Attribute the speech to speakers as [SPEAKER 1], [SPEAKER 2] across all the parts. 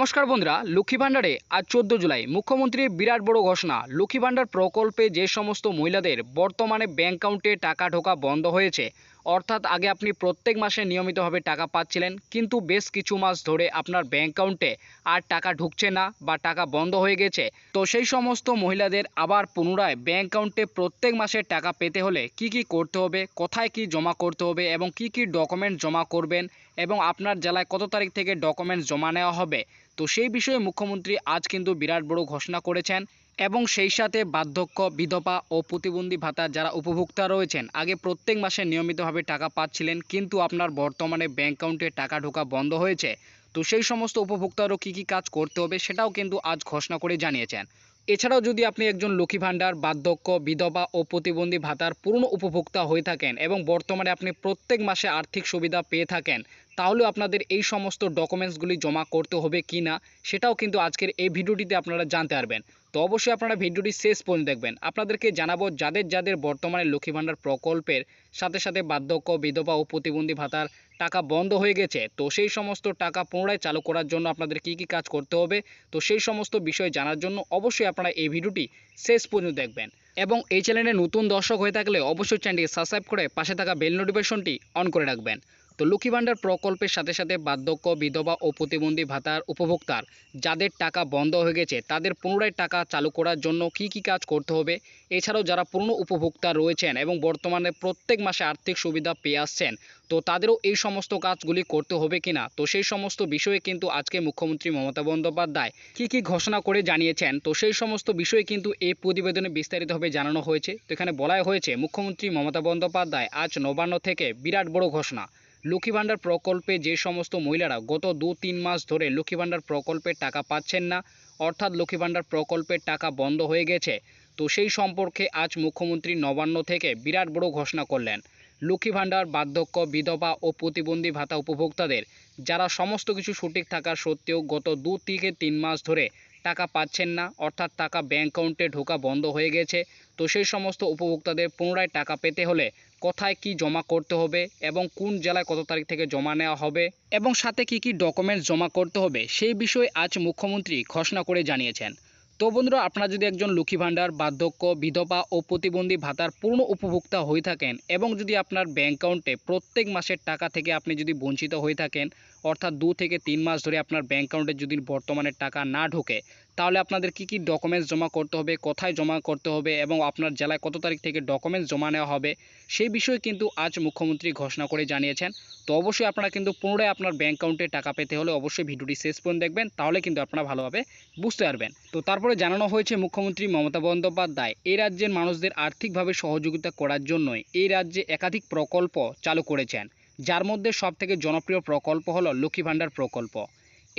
[SPEAKER 1] নমস্কার বন্ধুরা, লক্ষ্মী ভাণ্ডারে আজ চোদ্দ জুলাই। মুখ্যমন্ত্রীর বিরাট বড় ঘোষণা, লক্ষ্মী ভাণ্ডার প্রকল্পে যে সমস্ত মহিলাদের বর্তমানে ব্যাংক অ্যাকাউন্টে টাকা ঢোকা বন্ধ হয়েছে, অর্থাৎ আগে আপনি প্রত্যেক মাসে নিয়মিতভাবে টাকা পাচ্ছিলেন, কিন্তু বেশ কিছু মাস ধরে আপনার ব্যাংক অ্যাকাউন্টে আর টাকা ঢুকছে না বা টাকা বন্ধ হয়ে গেছে। তো সেই সমস্ত মহিলাদের আবার পুনরায় ব্যাংক অ্যাকাউন্টে প্রত্যেক মাসে টাকা পেতে হলে কি কি করতে হবে, কোথায় কি জমা করতে হবে এবং কি কি ডকুমেন্ট জমা করবেন এবং আপনার জেলায় কত তারিখ থেকে ডকুমেন্টস জমা নেওয়া হবে তো সেই বিষয়ে মুখ্যমন্ত্রী আজ কিন্তু বিরাট বড় ঘোষণা করেছেন এবং সেই সাথে বার্ধক্য, বিধবা ও প্রতিবন্ধী ভাতা যারা উপভোক্তা রয়েছেন, আগে প্রত্যেক মাসে নিয়মিতভাবে টাকা পাচ্ছিলেন, কিন্তু আপনার বর্তমানে ব্যাংক অ্যাকাউন্টে টাকা ঢোকা বন্ধ হয়েছে। তো সেই সমস্ত উপভোক্তারও কী কী কাজ করতে হবে সেটাও কিন্তু আজ ঘোষণা করে জানিয়েছেন। এছাড়াও যদি আপনি একজন লক্ষ্মী ভাণ্ডার, বার্ধক্য, বিধবা ও প্রতিবন্ধী ভাতার পূর্ণ উপভোক্তা হয়ে থাকেন এবং বর্তমানে আপনি প্রত্যেক মাসে আর্থিক সুবিধা পেয়ে থাকেন তাহলে আপনাদের এই সমস্ত ডকুমেন্টসগুলি জমা করতে হবে কি না, সেটাও কিন্তু আজকের এই ভিডিওটিতে আপনারা জানতে পারবেন। তো অবশ্যই আপনারা ভিডিওটি শেষ পর্যন্ত দেখবেন। আপনাদেরকে জানাব যাদের যাদের বর্তমানে লক্ষ্মী ভাণ্ডার প্রকল্পের সাথে সাথে বার্ধক্য, বিধবা ও প্রতিবন্ধী ভাতার টাকা বন্ধ হয়ে গেছে, তো সেই সমস্ত টাকা পুনরায় চালু করার জন্য আপনাদের কি কি কাজ করতে হবে, তো সেই সমস্ত বিষয় জানার জন্য অবশ্যই আপনারা এই ভিডিওটি শেষ পর্যন্ত দেখবেন। এবং এই চ্যানেলে নতুন দর্শক হয়ে থাকলে অবশ্যই চ্যানেলটি সাবস্ক্রাইব করে পাশে থাকা বেল নোটিফিকেশনটি অন করে রাখবেন। তো লক্ষ্মী ভাণ্ডার প্রকল্পের সাথে সাথে বার্ধক্য, বিধবা ও প্রতিবন্ধী ভাতার উপভোক্তার যাদের টাকা বন্ধ হয়ে গেছে, তাদের পুনরায় টাকা চালু করার জন্য কি কি কাজ করতে হবে? এছাড়াও যারা পুরনো উপভোক্তা রয়েছেন এবং বর্তমানে প্রত্যেক মাসে আর্থিক সুবিধা পেয়ে আসছেন, তো তাদেরও এই সমস্ত কাজগুলি করতে হবে কিনা? তো সেই সমস্ত বিষয়ে কিন্তু আজকে মুখ্যমন্ত্রী মমতা বন্দ্যোপাধ্যায় কি কি ঘোষণা করে জানিয়েছেন? তো সেই সমস্ত বিষয়ে কিন্তু এই প্রতিবেদনে বিস্তারিতভাবে জানানো হয়েছে। তো এখানে বলাই হয়েছে, মুখ্যমন্ত্রী মমতা বন্দ্যোপাধ্যায় আজ নবান্ন থেকে বিরাট বড় ঘোষণা। লক্ষ্মী ভাণ্ডার প্রকল্পে যে সমস্ত মহিলারা গত দু তিন মাস ধরে লক্ষ্মী ভাণ্ডার প্রকল্পের টাকা পাচ্ছেন না, অর্থাৎ লক্ষ্মী ভাণ্ডার প্রকল্পের টাকা বন্ধ হয়ে গেছে, তো সেই সম্পর্কে আজ মুখ্যমন্ত্রী নবান্ন থেকে বিরাট বড় ঘোষণা করলেন। লক্ষ্মী ভাণ্ডার বার্ধক্য, বিধবা ও প্রতিবন্ধী ভাতা উপভোক্তাদের, যারা সমস্ত কিছু সঠিক থাকা সত্ত্বেও গত দু থেকে তিন মাস ধরে টাকা পাচ্ছেন না, অর্থাৎ টাকা ব্যাঙ্ক অ্যাকাউন্টে ঢোকা বন্ধ হয়ে গেছে। তো সেই সমস্ত উপভোক্তাদের পুনরায় টাকা পেতে হলে কোথায় কি জমা করতে হবে এবং কোন জেলায় কত তারিখ থেকে জমা নেওয়া হবে এবং সাথে কি কি ডকুমেন্টস জমা করতে হবে সেই বিষয়ে আজ মুখ্যমন্ত্রী ঘোষণা করে জানিয়েছেন। তো বন্ধুরা, আপনারা যদি একজন লক্ষ্মী ভাণ্ডার, বার্ধক্য, বিধবা ও প্রতিবন্ধী ভাতার পূর্ণ উপভোক্তা হয়ে থাকেন এবং যদি আপনার ব্যাঙ্ক অ্যাকাউন্টে প্রত্যেক মাসের টাকা থেকে আপনি যদি বঞ্চিত হয়ে থাকেন, অর্থাৎ দু থেকে তিন মাস ধরে আপনার ব্যাঙ্ক অ্যাকাউন্টে যদি বর্তমানে টাকা না ঢোকে তাহলে আপনাদের কি কি ডকুমেন্টস জমা করতে হবে, কোথায় জমা করতে হবে এবং আপনার জেলায় কত তারিখ থেকে ডকুমেন্টস জমা নেওয়া হবে, সেই বিষয়ে কিন্তু আজ মুখ্যমন্ত্রী ঘোষণা করে জানিয়েছেন। তো অবশ্যই আপনারা কিন্তু পুনরায় আপনার ব্যাঙ্ক অ্যাকাউন্টে টাকা পেতে হলে অবশ্যই ভিডিওটি শেষ পর্যন্ত দেখবেন, তাহলে কিন্তু আপনারা ভালোভাবে বুঝতে পারবেন। তো তারপরে জানানো হয়েছে মুখ্যমন্ত্রী মমতা বন্দ্যোপাধ্যায় এই রাজ্যের মানুষদের আর্থিকভাবে সহযোগিতা করার জন্যই এই রাজ্যে একাধিক প্রকল্প চালু করেছেন। যার মধ্যে সবথেকে জনপ্রিয় প্রকল্প হলো লক্ষ্মী ভাণ্ডার প্রকল্প।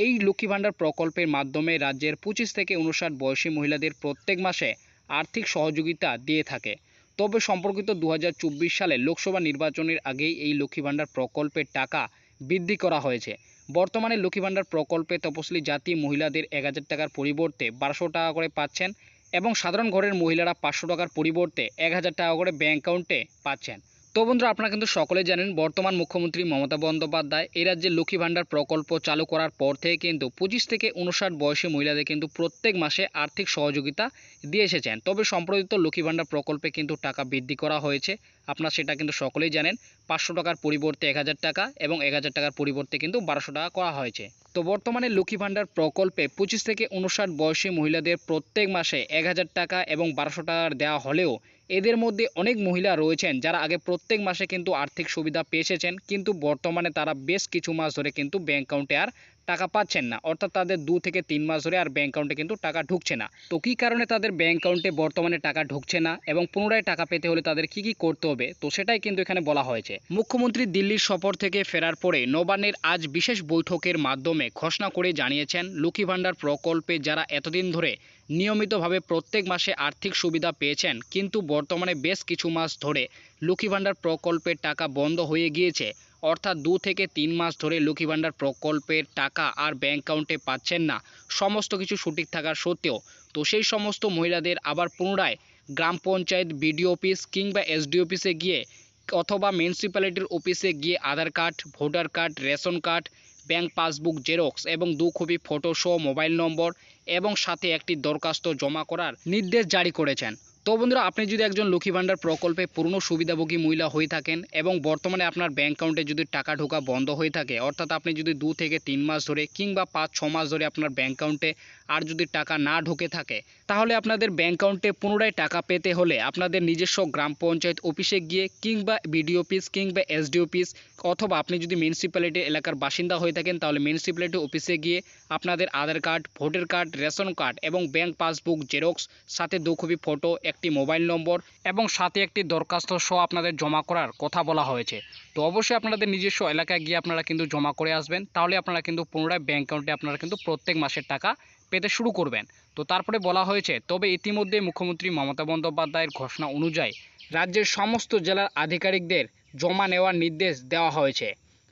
[SPEAKER 1] এই লক্ষ্মী ভাণ্ডার প্রকল্পের মাধ্যমে রাজ্যের পঁচিশ থেকে উনষাট বয়সী মহিলাদের প্রত্যেক মাসে আর্থিক সহযোগিতা দিয়ে থাকে। তবে সম্পর্কিত দু হাজার চব্বিশ সালে লোকসভা নির্বাচনের আগেই এই লক্ষ্মী ভাণ্ডার প্রকল্পের টাকা বৃদ্ধি করা হয়েছে। বর্তমানে লক্ষ্মী ভাণ্ডার প্রকল্পে তপশিলি জাতি মহিলাদের এক হাজার টাকার পরিবর্তে বারোশো টাকা করে পাচ্ছেন এবং সাধারণ ঘরের মহিলারা পাঁচশো টাকার পরিবর্তে এক হাজার টাকা করে ব্যাঙ্ক অ্যাকাউন্টে পাচ্ছেন। তো বন্ধুরা, আপনারা কিন্তু সকলে জানেন, বর্তমান মুখ্যমন্ত্রী মমতা বন্দ্যোপাধ্যায় এই রাজ্যে লক্ষ্মী ভাণ্ডার প্রকল্প চালু করার পর থেকে কিন্তু পঁচিশ থেকে উনষাট বয়সী মহিলাদের কিন্তু প্রত্যেক মাসে আর্থিক সহযোগিতা দিয়ে এসেছেন। তবে সম্প্রতিত লক্ষ্মী ভাণ্ডার প্রকল্পে কিন্তু টাকা বৃদ্ধি করা হয়েছে। আপনারা সেটা কিন্তু সকলেই জানেন, পাঁচশো টাকার পরিবর্তে এক হাজার টাকা এবং এক হাজার টাকার পরিবর্তে কিন্তু বারোশো টাকা করা হয়েছে। তো বর্তমানে লক্ষ্মী ভাণ্ডার প্রকল্পে পঁচিশ থেকে উনষাট বয়সী মহিলাদের প্রত্যেক মাসে এক হাজার টাকা এবং বারোশো টাকার দেওয়া হলেও এদের মধ্যে অনেক মহিলা রয়েছেন যারা আগে প্রত্যেক মাসে কিন্তু আর্থিক সুবিধা পেয়ে এসেছেন, কিন্তু বর্তমানে তারা বেশ কিছু মাস ধরে কিন্তু ব্যাংক অ্যাকাউন্টে আর টাকা পাচ্ছেন না। অর্থাৎ তাদের দু থেকে তিন মাস ধরে আর ব্যাংক অ্যাকাউন্টে কিন্তু টাকা ঢুকছে না। তো কী কারণে তাদের ব্যাংক অ্যাকাউন্টে বর্তমানে টাকা ঢুকছে না এবং পুনরায় টাকা পেতে হলে তাদের কি কি করতে হবে? তো সেটাই কিন্তু এখানে বলা হয়েছে। মুখ্যমন্ত্রী দিল্লির সফর থেকে ফেরার পরে নবান্নের আজ বিশেষ বৈঠকের মাধ্যমে ঘোষণা করে জানিয়েছেন, লক্ষ্মী ভাণ্ডার প্রকল্পে যারা এতদিন ধরে নিয়মিতভাবে প্রত্যেক মাসে আর্থিক সুবিধা পেয়েছেন, কিন্তু বর্তমানে বেশ কিছু মাস ধরে লক্ষ্মী ভাণ্ডার প্রকল্পের টাকা বন্ধ হয়ে গিয়েছে। অর্থাৎ দু থেকে তিন মাস ধরে লক্ষ্মী ভাণ্ডার প্রকল্পের টাকা আর ব্যাঙ্ক অ্যাকাউন্টে পাচ্ছেন না। সমস্ত কিছু সঠিক থাকার সত্ত্বেও তো সেই সমস্ত মহিলাদের আবার পুনরায় গ্রাম পঞ্চায়েত বিডিও অফিস কিংবা এসডি অফিসে গিয়ে অথবা মিউনিসিপ্যালিটির অফিসে গিয়ে Aadhaar card voter card ration card bank passbook xerox এবং দু কপি ফটো সহ মোবাইল নম্বর এবং সাথে একটি দরখাস্ত জমা করার নির্দেশ জারি করেছেন। তো বন্ধুরা, আপনি যদি একজন লক্ষ্মী ভাণ্ডার প্রকল্পে পূর্ণ সুবিধাভোগী মহিলা হয়ে থাকেন এবং বর্তমানে আপনার ব্যাঙ্ক অ্যাকাউন্টে যদি টাকা ঢোকা বন্ধ হয়ে থাকে, অর্থাৎ আপনি যদি দু থেকে তিন মাস ধরে কিংবা পাঁচ, ছ মাস ধরে আপনার ব্যাঙ্ক অ্যাকাউন্টে আর যদি টাকা না ঢোকে থাকে, তাহলে আপনাদের ব্যাংক অ্যাকাউন্টে পুনরায় টাকা পেতে হলে আপনাদের নিজস্ব গ্রাম পঞ্চায়েত অফিসে গিয়ে কিংবা বিডিও অফিস কিংবা এসডি অফিস অথবা আপনি যদি মিউনিসিপ্যালিটি এলাকার বাসিন্দা হয়ে থাকেন, তাহলে মিউনিসিপ্যালিটি অফিসে গিয়ে আপনাদের Aadhaar card voter card ration card এবং ব্যাঙ্ক পাসবুক জেরক্স সাথে দু কপি ফটো একটি মোবাইল নম্বর এবং সাথে একটি দরখাস্ত সহ আপনাদের জমা করার কথা বলা হয়েছে। তো অবশ্যই আপনাদের নিজস্ব এলাকায় গিয়ে আপনারা কিন্তু জমা করে আসবেন, তাহলে আপনারা কিন্তু পুনরায় ব্যাংক অ্যাকাউন্টে আপনারা কিন্তু প্রত্যেক মাসের টাকা পেতে শুরু করবেন। তো তারপরে বলা হয়েছে, তবে ইতিমধ্যে মুখ্যমন্ত্রী মমতা বন্দ্যোপাধ্যায়ের ঘোষণা অনুযায়ী রাজ্যের সমস্ত জেলার আধিকারিকদের জমা নেওয়ার নির্দেশ দেওয়া হয়েছে।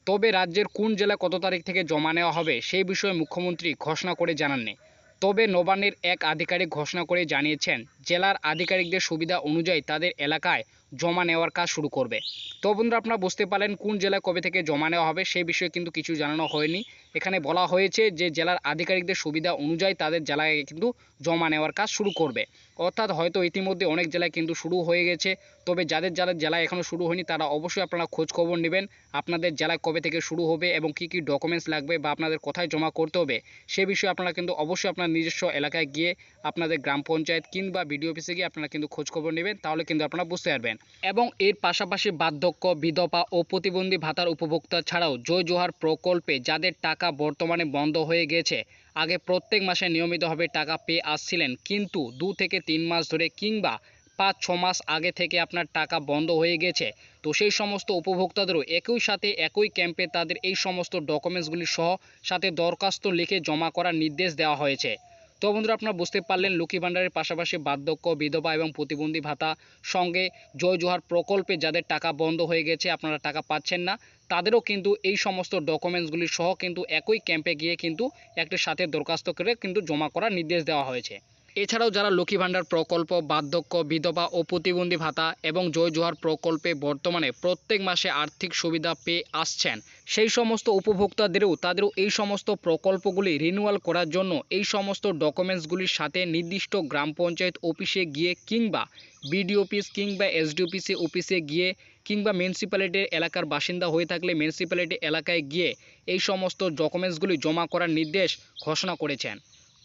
[SPEAKER 1] তবে রাজ্যের কোন জেলা কত তারিখ থেকে জমা নেওয়া হবে সেই বিষয়ে মুখ্যমন্ত্রী ঘোষণা করে জানাননি। তবে নবান্নের এক আধিকারিক ঘোষণা করে জানিয়েছেন, জেলার আধিকারিকদের সুবিধা অনুযায়ী তাদের এলাকায় জমা নেওয়ার কাজ শুরু করবে। তো বন্ধুরা, আপনারা বুঝতে পারলেন কোন জেলায় কবে থেকে জমা নেওয়া হবে, সেই বিষয়ে কিন্তু কিছু জানানো হয়নি। এখানে বলা হয়েছে যে, জেলার আধিকারিকদের সুবিধা অনুযায়ী তাদের জেলায় কিন্তু জমা নেওয়ার কাজ শুরু করবে। অর্থাৎ হয়তো ইতিমধ্যে অনেক জেলায় কিন্তু শুরু হয়ে গেছে, তবে যাদের যাদের জেলায় এখনও শুরু হয়নি, তারা অবশ্যই আপনারা খোঁজ খবর নেবেন, আপনাদের জেলায় কবে থেকে শুরু হবে এবং কি কি ডকুমেন্টস লাগবে বা আপনাদের কোথায় জমা করতে হবে, সে বিষয়ে আপনারা কিন্তু অবশ্যই আপনার নিজস্ব এলাকায় গিয়ে আপনাদের গ্রাম পঞ্চায়েত কিংবা বিডিও অফিসে গিয়ে আপনারা কিন্তু খোঁজ খবর নেবেন, তাহলে কিন্তু আপনারা বুঝতে পারবেন। এবং এর পাশাপাশি বার্ধক্য, বিধবা ও প্রতিবন্ধী ভাতার উপভোক্তা ছাড়াও জয় জোহার প্রকল্পে যাদের টাকা বর্তমানে বন্ধ হয়ে গেছে, আগে প্রত্যেক মাসে নিয়মিতভাবে টাকা পেয়ে আসছিলেন, কিন্তু দু থেকে তিন মাস ধরে কিংবা পাঁচ, ছ মাস আগে থেকে আপনার টাকা বন্ধ হয়ে গেছে। তো সেই সমস্ত উপভোক্তাদেরও একই সাথে একই ক্যাম্পে তাদের এই সমস্ত ডকুমেন্টসগুলি সহ সাথে দরখাস্ত লিখে জমা করার নির্দেশ দেওয়া হয়েছে। তো বন্ধুরা আপনারা বুঝতে পারলেন, লক্ষ্মী ভাণ্ডারের পাশাপাশি বার্ধক্য, বিধবা এবং প্রতিবন্ধী ভাতা সঙ্গে জয় জোহার প্রকল্পে যাদের টাকা বন্ধ হয়ে গেছে, আপনারা টাকা পাচ্ছেন না। তাদেরও কিন্তু এই সমস্ত ডকুমেন্টসগুলি সহ কিন্তু একই ক্যাম্পে গিয়ে কিন্তু একটি সাথে দরখাস্ত করে কিন্তু জমা করার নির্দেশ দেওয়া হয়েছে। এছাড়াও যারা লক্ষ্মী ভাণ্ডার প্রকল্প, বার্ধক্য, বিধবা ও প্রতিবন্ধী ভাতা এবং জয় জোহার প্রকল্পে বর্তমানে প্রত্যেক মাসে আর্থিক সুবিধা পেয়ে আসছেন, সেই সমস্ত উপভোক্তাদেরও তাদেরও এই সমস্ত প্রকল্পগুলি রিনিউয়াল করার জন্য এই সমস্ত ডকুমেন্টসগুলির সাথে নির্দিষ্ট গ্রাম পঞ্চায়েত অফিসে গিয়ে কিংবা বিডি অফিস কিংবা এসডি অফিসে অফিসে গিয়ে কিংবা মিউনিসিপ্যালিটির এলাকার বাসিন্দা হয়ে থাকলে মিউনিসিপ্যালিটি এলাকায় গিয়ে এই সমস্ত ডকুমেন্টসগুলি জমা করার নির্দেশ ঘোষণা করেছেন।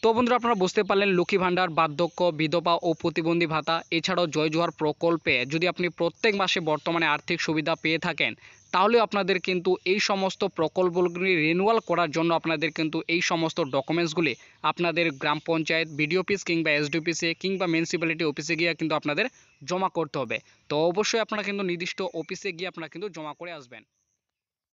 [SPEAKER 1] তো বন্ধুরা আপনারা বুঝতে পারলেন, লক্ষ্মী ভাণ্ডার, বার্ধক্য, বিধবা ও প্রতিবন্ধী ভাতা, এছাড়াও জয় জোহার প্রকল্পে যদি আপনি প্রত্যেক মাসে বর্তমানে আর্থিক সুবিধা পেয়ে থাকেন, তাহলে আপনাদের কিন্তু এই সমস্ত প্রকল্পগুলি রিনিউয়াল করার জন্য আপনাদের কিন্তু এই সমস্ত ডকুমেন্টসগুলি আপনাদের গ্রাম পঞ্চায়েত বিডিও অফিস কিংবা এসডি অফিসে কিংবা মিউনিসিপ্যালিটি অফিসে গিয়ে কিন্তু আপনাদের জমা করতে হবে। তো অবশ্যই আপনারা কিন্তু নির্দিষ্ট অফিসে গিয়ে আপনারা কিন্তু জমা করে আসবেন।